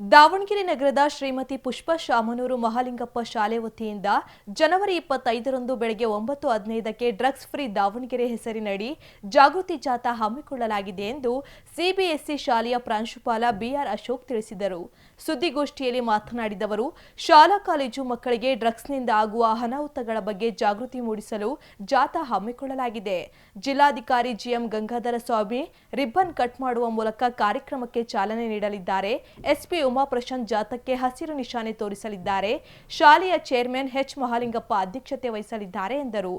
ದಾವಣಗೆರೆ ನಗರದ ಶ್ರೀಮತಿ ಪುಷ್ಪ ಶಾಮನೂರು ಮಹಾಲಿಂಗಪ್ಪ ಶಾಲೆ ವತಿಯಿಂದ ಜನವರಿ ಇಪ್ಪತ್ತೈದರಂದು ಬೆಳಗ್ಗೆ ಒಂಬತ್ತು ಹದಿನೈದಕ್ಕೆ ಡ್ರಗ್ಸ್ ಫ್ರೀ ದಾವಣಗೆರೆ ಹೆಸರಿನಡಿ ಜಾಗೃತಿ ಜಾಥಾ ಹಮ್ಮಿಕೊಳ್ಳಲಾಗಿದೆ ಎಂದು ಸಿಬಿಎಸ್ಇ ಶಾಲೆಯ ಪ್ರಾಂಶುಪಾಲ ಬಿಆರ್ ಅಶೋಕ್ ತಿಳಿಸಿದರು. ಸುದ್ದಿಗೋಷ್ಠಿಯಲ್ಲಿ ಮಾತನಾಡಿದವರು ಶಾಲಾ ಕಾಲೇಜು ಮಕ್ಕಳಿಗೆ ಡ್ರಗ್ಸ್ನಿಂದ ಆಗುವ ಅನಾಹುತಗಳ ಬಗ್ಗೆ ಜಾಗೃತಿ ಮೂಡಿಸಲು ಜಾಥಾ ಹಮ್ಮಿಕೊಳ್ಳಲಾಗಿದೆ. ಜಿಲ್ಲಾಧಿಕಾರಿ GM Gangadhara Swamy ribbon cut ಮಾಡುವ ಮೂಲಕ ಕಾರ್ಯಕ್ರಮಕ್ಕೆ ಚಾಲನೆ ನೀಡಲಿದ್ದಾರೆ. ಎಸ್ಪಿ ಉಮಾ ಪ್ರಶಾಂತ್ ಜಾತಕ್ಕೆ ಹಸಿರು ನಿಶಾನೆ ತೋರಿಸಲಿದ್ದಾರೆ. ಶಾಲೆಯ ಚೇರ್ಮನ್ ಎಚ್ ಮಹಾಲಿಂಗಪ್ಪ ಅಧ್ಯಕ್ಷತೆ ವಹಿಸಲಿದ್ದಾರೆ ಎಂದರು.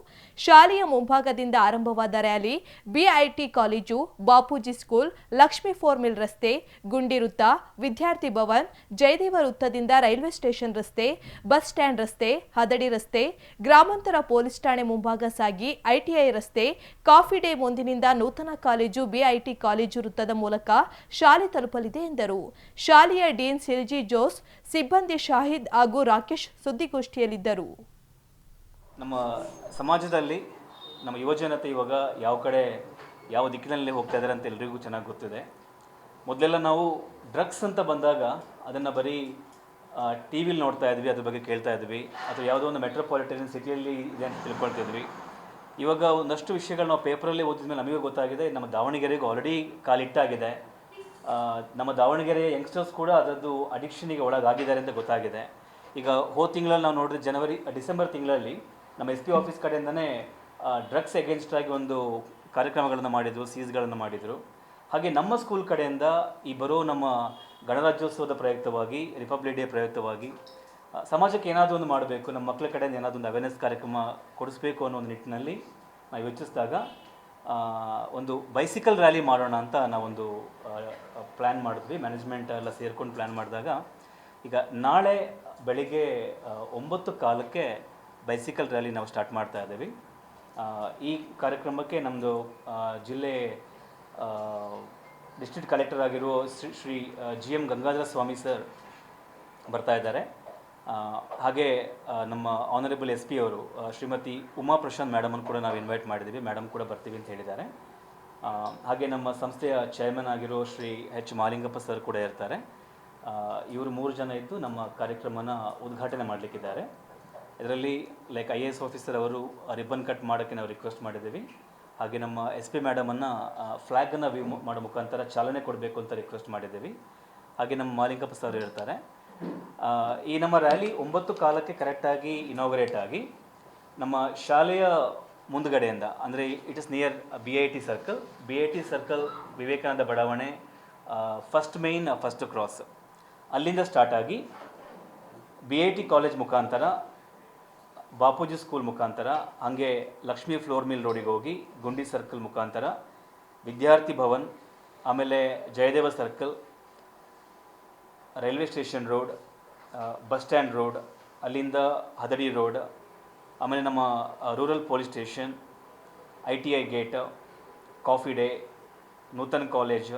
ಶಾಲೆಯ ಮುಂಭಾಗದಿಂದ ಆರಂಭವಾದ rally BIT college, Bapuji school, Lakshmi flour mill ರಸ್ತೆ ಗುಂಡಿ ವೃತ್ತ ವಿದ್ಯಾರ್ಥಿ ಭವನ್, ಜಯದೇವ ವೃತ್ತದಿಂದ ರೈಲ್ವೆ ಸ್ಟೇಷನ್ ರಸ್ತೆ, ಬಸ್ ಸ್ಟ್ಯಾಂಡ್ ರಸ್ತೆ, ಹದಡಿ ರಸ್ತೆ, ಗ್ರಾಮಾಂತರ ಪೊಲೀಸ್ ಠಾಣೆ ಮುಂಭಾಗ ಸಾಗಿ ಐಟಿಐ ರಸ್ತೆ, ಕಾಫಿ ಡೇ ಮುಂದಿನಿಂದ ನೂತನ ಕಾಲೇಜು ಬಿಐಟಿ ಕಾಲೇಜು ವೃತ್ತದ ಮೂಲಕ ಶಾಲೆ ತಲುಪಲಿದೆ ಎಂದರು. ಶಾಲೆಯ ಡೀನ್ ಸಿಲ್ಜಿ ಜೋಸ್, ಸಿಬ್ಬಂದಿ ಶಾಹಿದ್ ಹಾಗೂ ರಾಕೇಶ್ ಸುದ್ದಿಗೋಷ್ಠಿಯಲ್ಲಿದ್ದರು. ನಮ್ಮ ಸಮಾಜದಲ್ಲಿ ನಮ್ಮ ಯುವಜನತೆ ಇವಾಗ ಯಾವ ಕಡೆ ಯಾವ ದಿಕ್ಕಿನಲ್ಲಿ ಹೋಗ್ತಾ ಇದ್ದಾರೆ ಅಂತ ಎಲ್ರಿಗೂ ಚೆನ್ನಾಗಿ ಗೊತ್ತಿದೆ. ಮೊದಲೆಲ್ಲ ನಾವು ಡ್ರಗ್ಸ್ ಅಂತ ಬಂದಾಗ ಅದನ್ನು ಬರೀ ಟಿ ವಿಲಿ ನೋಡ್ತಾ ಇದ್ವಿ, ಅದ್ರ ಬಗ್ಗೆ ಕೇಳ್ತಾ ಇದ್ವಿ. ಅಥವಾ ಯಾವುದೋ ಒಂದು ಮೆಟ್ರೋಪಾಲಿಟನ್ ಸಿಟಿಯಲ್ಲಿ ಇದೆ ಅಂತ ತಿಳ್ಕೊಳ್ತಿದ್ವಿ ಇವಾಗ ಒಂದಷ್ಟು ವಿಷಯಗಳು ನಾವು ಪೇಪರಲ್ಲಿ ಓದಿದ್ಮೇಲೆ ನಮಗೂ ಗೊತ್ತಾಗಿದೆ, ನಮ್ಮ ದಾವಣಗೆರೆಗೂ ಆಲ್ರೆಡಿ ಕಾಲಿಟ್ಟಾಗಿದೆ. ನಮ್ಮ ದಾವಣಗೆರೆಯ ಯಂಗ್ಸ್ಟರ್ಸ್ ಕೂಡ ಅದರದ್ದು ಅಡಿಕ್ಷನಿಗೆ ಒಳಗಾಗಿದ್ದಾರೆ ಅಂತ ಗೊತ್ತಾಗಿದೆ. ಈಗ ಹೋದ ತಿಂಗಳಲ್ಲಿ ನಾವು ನೋಡಿದ್ರೆ ಜನವರಿ ಡಿಸೆಂಬರ್ ತಿಂಗಳಲ್ಲಿ ನಮ್ಮ ಎಸ್ ಪಿ ಆಫೀಸ್ ಕಡೆಯಿಂದನೇ ಡ್ರಗ್ಸ್ ಎಗೇನ್ಸ್ಟ್ ಒಂದು ಕಾರ್ಯಕ್ರಮಗಳನ್ನು ಮಾಡಿದರು ಸೀಸ್ಗಳನ್ನು ಮಾಡಿದರು. ಹಾಗೆ ನಮ್ಮ ಸ್ಕೂಲ್ ಕಡೆಯಿಂದ ಈ ಬರೋ ನಮ್ಮ ಗಣರಾಜ್ಯೋತ್ಸವದ ಪ್ರಯುಕ್ತವಾಗಿ ರಿಪಬ್ಲಿಕ್ ಡೇ ಪ್ರಯುಕ್ತವಾಗಿ ಸಮಾಜಕ್ಕೆ ಏನಾದರೂ ಒಂದು ಮಾಡಬೇಕು, ನಮ್ಮ ಮಕ್ಕಳ ಕಡೆಯಿಂದ ಏನಾದರೂ ಒಂದು ಅವೇರ್ನೆಸ್ ಕಾರ್ಯಕ್ರಮ ಕೊಡಿಸ್ಬೇಕು ಅನ್ನೋ ಒಂದು ನಿಟ್ಟಿನಲ್ಲಿ ನಾವು ಯೋಚಿಸಿದಾಗ ಒಂದು ಬೈಸಿಕಲ್ ರ್ಯಾಲಿ ಮಾಡೋಣ ಅಂತ ನಾವೊಂದು ಪ್ಲ್ಯಾನ್ ಮಾಡಿದ್ವಿ ಮ್ಯಾನೇಜ್ಮೆಂಟ್ ಎಲ್ಲ ಸೇರ್ಕೊಂಡು ಪ್ಲ್ಯಾನ್ ಮಾಡಿದಾಗ, ಈಗ ನಾಳೆ ಬೆಳಿಗ್ಗೆ ಒಂಬತ್ತು ಕಾಲಕ್ಕೆ ಬೈಸಿಕಲ್ ರ್ಯಾಲಿ ನಾವು ಸ್ಟಾರ್ಟ್ ಮಾಡ್ತಾ ಇದ್ದೀವಿ. ಈ ಕಾರ್ಯಕ್ರಮಕ್ಕೆ ನಮ್ಮದು ಜಿಲ್ಲೆ ಡಿಸ್ಟ್ರಿಕ್ಟ್ ಕಲೆಕ್ಟರ್ ಆಗಿರೋ Shri Shri G M Gangadhara Swamy sir ಬರ್ತಾ ಇದ್ದಾರೆ. ಹಾಗೆ ನಮ್ಮ ಆನರೇಬಲ್ ಎಸ್ ಪಿ ಅವರು ಶ್ರೀಮತಿ ಉಮಾ ಪ್ರಶಾಂತ್ ಮೇಡಮನ್ನು ಕೂಡ ನಾವು ಇನ್ವೈಟ್ ಮಾಡಿದ್ದೀವಿ. ಮೇಡಮ್ ಕೂಡ ಬರ್ತೀವಿ ಅಂತ ಹೇಳಿದ್ದಾರೆ. ಹಾಗೆ ನಮ್ಮ ಸಂಸ್ಥೆಯ ಚೇರ್ಮನ್ ಆಗಿರೋ ಶ್ರೀ ಎಚ್ ಮಾಲಿಂಗಪ್ಪ ಸರ್ ಕೂಡ ಇರ್ತಾರೆ. ಇವರು ಮೂರು ಜನ ಇದ್ದು ನಮ್ಮ ಕಾರ್ಯಕ್ರಮನ ಉದ್ಘಾಟನೆ ಮಾಡಲಿಕ್ಕಿದ್ದಾರೆ. ಇದರಲ್ಲಿ like I A S officer ಅವರು ರಿಬ್ಬನ್ ಕಟ್ ಮಾಡೋಕ್ಕೆ ನಾವು ರಿಕ್ವೆಸ್ಟ್ ಮಾಡಿದ್ದೀವಿ. ಹಾಗೆ ನಮ್ಮ ಎಸ್ ಪಿ ಮೇಡಮನ್ನು ಫ್ಲ್ಯಾಗನ್ನು ವ್ಯೂ ಮಾಡೋ ಮುಖಾಂತರ ಚಾಲನೆ ಕೊಡಬೇಕು ಅಂತ ರಿಕ್ವೆಸ್ಟ್ ಮಾಡಿದ್ದೀವಿ. ಹಾಗೆ ನಮ್ಮ ಮಾಲಿಂಗಪ್ಪ ಸರ್ ಇರ್ತಾರೆ. ಈ ನಮ್ಮ ರ್ಯಾಲಿ ಒಂಬತ್ತು ಕಾಲಕ್ಕೆ ಕರೆಕ್ಟಾಗಿ ಇನಾಗ್ರೇಟ್ ಆಗಿ ನಮ್ಮ ಶಾಲೆಯ ಮುಂದುಗಡೆಯಿಂದ, ಅಂದರೆ it is near B I T circle B I T circle Vivekananda ಬಡಾವಣೆ ಫಸ್ಟ್ ಮೇನ್ ಫಸ್ಟ್ ಕ್ರಾಸ್ ಅಲ್ಲಿಂದ ಸ್ಟಾರ್ಟ್ ಆಗಿ ಬಿ ಐ ಟಿ ಕಾಲೇಜ್ ಮುಖಾಂತರ, ಬಾಪೂಜಿ ಸ್ಕೂಲ್ ಮುಖಾಂತರ, ಹಾಗೆ ಲಕ್ಷ್ಮೀ ಫ್ಲೋರ್ ಮಿಲ್ ರೋಡಿಗೆ ಹೋಗಿ ಗುಂಡಿ ಸರ್ಕಲ್ ಮುಖಾಂತರ, ವಿದ್ಯಾರ್ಥಿ ಭವನ್, ಆಮೇಲೆ Jayadeva circle railway station road bus stand road ಅಲ್ಲಿಂದ ಹದಡಿ ರೋಡ್ ಆಮೇಲೆ ನಮ್ಮ rural police station I T I gate coffee day Nutan college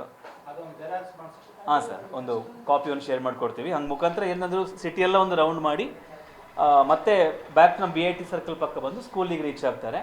ಹಾಂ ಸರ್ ಒಂದು ಕಾಪಿಯನ್ನು ಶೇರ್ ಮಾಡಿಕೊಡ್ತೀವಿ. ಹಂಗೆ ಮುಖಾಂತರ ಏನಾದರೂ ಸಿಟಿಯೆಲ್ಲ ಒಂದು ರೌಂಡ್ ಮಾಡಿ ಮತ್ತೆ ಬ್ಯಾಕ್ ನಮ್ಮ ಬಿ ಐ ಟಿ ಸರ್ಕಲ್ ಪಕ್ಕ ಬಂದು ಸ್ಕೂಲಿಗೆ ರೀಚ್ ಆಗ್ತಾರೆ.